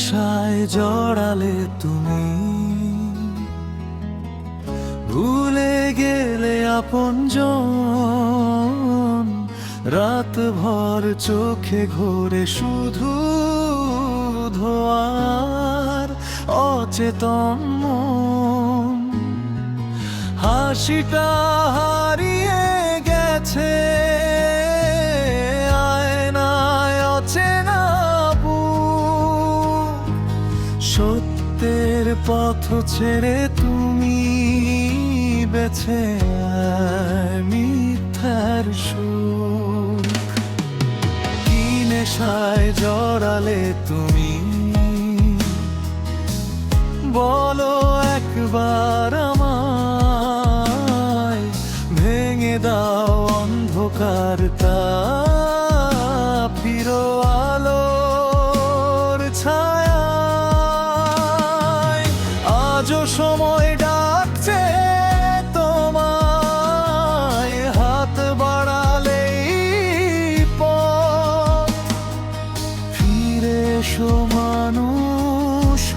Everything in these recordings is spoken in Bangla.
নেশায় জড়ালে তুমি। ভুলে গেলে আপন রাত ভর চোখে ঘোরে শুধু ধোয়ার অচেতন হাসিটা সত্যের পথ ছেড়ে তুমি বেছে মিথ্যার সুখ কি নেশায় জড়ালে তুমি? বলো একবার আমায়, ভেঙে দাও অন্ধকারটা ফিরো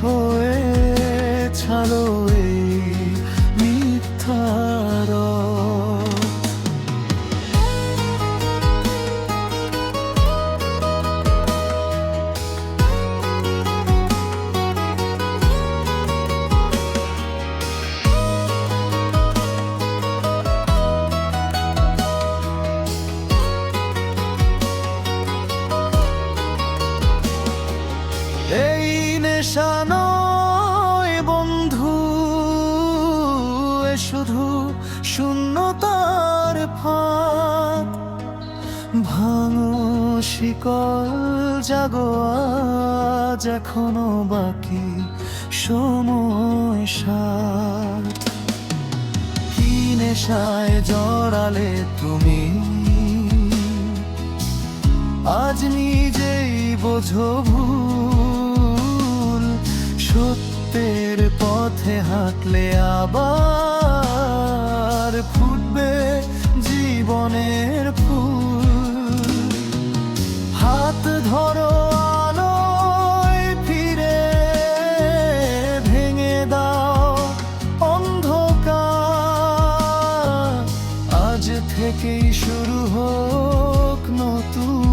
হয়ে ছাড়ো শুধু শূন্যতার ফাঁদ ভাঙো শিকল, জাগো আজ এখনও বাকি সময় সাথ কি নেশায় জড়ালে তুমি? আজ নিজেই বোঝো ভুল। সত্যের পথে হাঁটলে আবার হাত ধরো আলোয় ফিরে ভেঙে দাও অন্ধকার। আজ থেকেই শুরু হোক নতুন